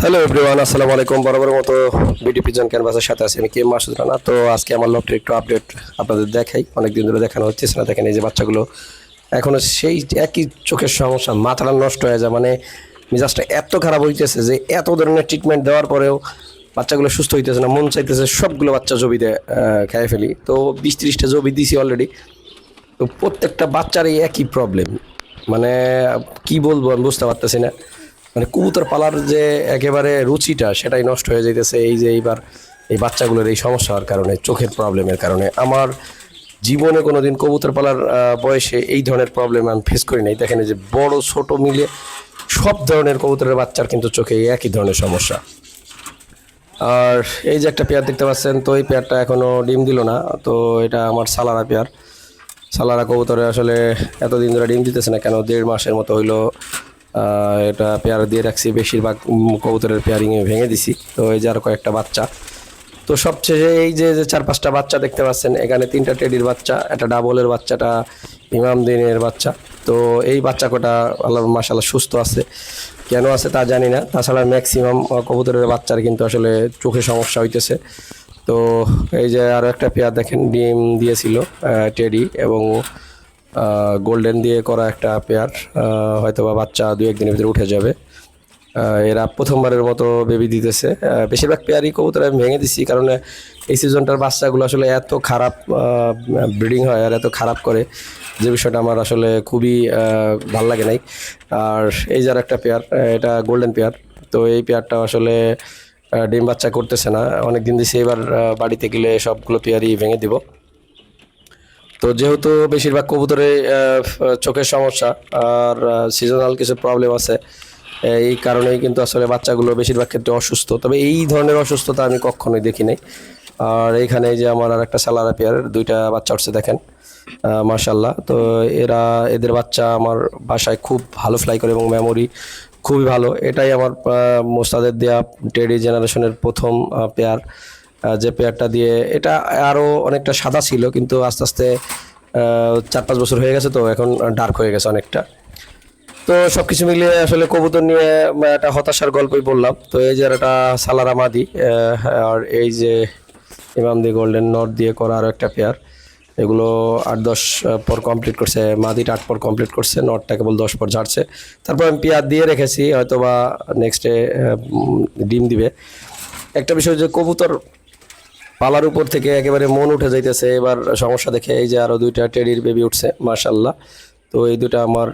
Hello everyone আসসালামু আলাইকুম। বরাবর মতো বিডি পিজন ক্যানভাসের সাথে আছি আমি কে মাসুদ রানা। তো আজকে আমার লফটের একটু আপডেট আপনাদের দেখাই। অনেকদিন ধরে দেখানো হচ্ছে না দেখেন এই যে বাচ্চাগুলো। এখনও সেই একই চোখের সমস্যা, মাথাটা নষ্ট হয়ে যায় মানে মিজাজটা এত খারাপ হইতেছে যে এত ধরনের ট্রিটমেন্ট দেওয়ার পরেও বাচ্চাগুলো সুস্থ হইতেছে না, মন চাইতেছে সবগুলো বাচ্চা জবিতে খেয়ে ফেলি। তো বিশ ত্রিশটা জবি দিছি অলরেডি তো প্রত্যেকটা বাচ্চারই একই প্রবলেম মানে কি বলব আমি বুঝতে পারতেছি না। মানে কবুতর পালার যে একেবারে রুচিটা সেটাই নষ্ট হয়ে যেতেছে এই যে এইবার এই বাচ্চাগুলোর এই সমস্যার কারণে, চোখের প্রবলেমের কারণে। আমার জীবনে কোনো দিন কবুতর পালার বয়সে এই ধরনের প্রবলেম আমি ফেস করি নাই। দেখেন যে বড়, ছোট মিলে সব ধরনের কবুতরের বাচ্চার কিন্তু চোখে একই ধরনের সমস্যা। আর এই যে একটা পেয়ার দেখতে পাচ্ছেন, তো এই পেয়ারটা এখনও ডিম দিল না। তো এটা আমার সালারা পেয়ার। সালারা কবুতরে আসলে এতদিন ধরে ডিম দিতেছে না, কেন দেড় মাসের মতো হইল। এটা পেয়ার দিয়ে রাখছি। বেশিরভাগ কবুতরের পেয়ারিংয়ে ভেঙে দিছি। তো এই যে আর কয়েকটা বাচ্চা। তো সবচেয়ে এই যে যে চার পাঁচটা বাচ্চা দেখতে পাচ্ছেন, এখানে তিনটা টেডির বাচ্চা, একটা ডাবলের বাচ্চাটা, ইমাম দিনের বাচ্চা। তো এই বাচ্চা কটা আল্লাহ মাসাল্লাহ সুস্থ আছে। কেন আছে তা জানি না। তাছাড়া ম্যাক্সিমাম কবুতরের বাচ্চার কিন্তু আসলে চোখে সমস্যা হইতেছে। তো এই যে আরও একটা পেয়ার দেখেন, ডিম দিয়েছিল টেডি এবং গোল্ডেন দিয়ে করা একটা পেয়ার হয়তো বা বাচ্চা দু একদিনের ভিতরে উঠে যাবে। এরা প্রথমবারের মতো বেবি দিতেছে। বেশিরভাগ পেয়ারই কবুতর আমি ভেঙে দিচ্ছি কারণ এই সিজনটার বাচ্চাগুলো আসলে এত খারাপ ব্রিডিং হয় আর এত খারাপ করে যে বিষয়টা আমার আসলে খুবই ভালো লাগে নাই। আর এই যার একটা পেয়ার এটা গোল্ডেন পেয়ার তো এই পেয়ারটা আসলে ডিম বাচ্চা করতেছে না। অনেক দিন দিছি, এবার বাড়িতে গেলে সবগুলো পেয়ারই ভেঙে দিব। তো যেহেতু বেশিরভাগ কবুতরে চোখের সমস্যা আর সিজনাল কিছু প্রবলেম আছে, এই কারণেই কিন্তু আসলে বাচ্চাগুলো বেশিরভাগ ক্ষেত্রে অসুস্থ। তবে এই ধরনের অসুস্থতা আমি কখনোই দেখি নাই। আর এইখানে যে আমার আর একটা সালারা পেয়ার দুইটা বাচ্চা উঠছে দেখেন মার্শাল্লাহ তো এরা, এদের বাচ্চা আমার বাসায় খুব ভালো ফ্লাই করে এবং মেমোরি খুবই ভালো। এটাই আমার মোস্তাদের দেয়া টেডি জেনারেশনের প্রথম পেয়ার যে পেয়ারটা দিয়ে, এটা আরও অনেকটা সাদা ছিল, কিন্তু আস্তে আস্তে চার পাঁচ বছর হয়ে গেছে তো, এখন ডার্ক হয়ে গেছে অনেকটা। তো সব কিছু মিলিয়ে আসলে কবুতর নিয়ে একটা হতাশার গল্পই বললাম। তো এই যে একটা সালারা মাদি আর এই যে ইমাম দি গোল্ডেন নট দিয়ে করা আরও একটা পেয়ার, এগুলো আট দশ পর কমপ্লিট করছে, মাদিটা আট পর কমপ্লিট করছে নটটা কেবল দশ পর ঝাড়ছে। তারপর আমি পেয়ার দিয়ে রেখেছি হয়তো বা নেক্সটে ডিম দিবে। একটা বিষয় যে কবুতর পালার উপর থেকে একেবারে মন উঠে যাইতেছে। এবার সমস্যা দেখে এই যে আরও দুইটা টেডির বেবি উঠছে মার্শাল্লাহ তো এই দুটা আমার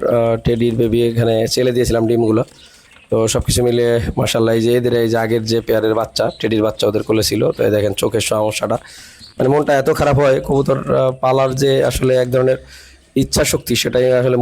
টেডির বেবি এখানে ছেলে দিয়েছিলাম ডিমগুলো। তো সব কিছু মিলে মার্শাল্লাহ এই যে এদের, এই যে আগের যে পেয়ারের বাচ্চা টেডির বাচ্চা ওদের কোলে ছিল। তো এই দেখেন চোখের সমস্যাটা। মানে মনটা এত খারাপ হয়, কবুতর পালার যে আসলে এক ধরনের ইচ্ছা শক্তি সেটাই আসলে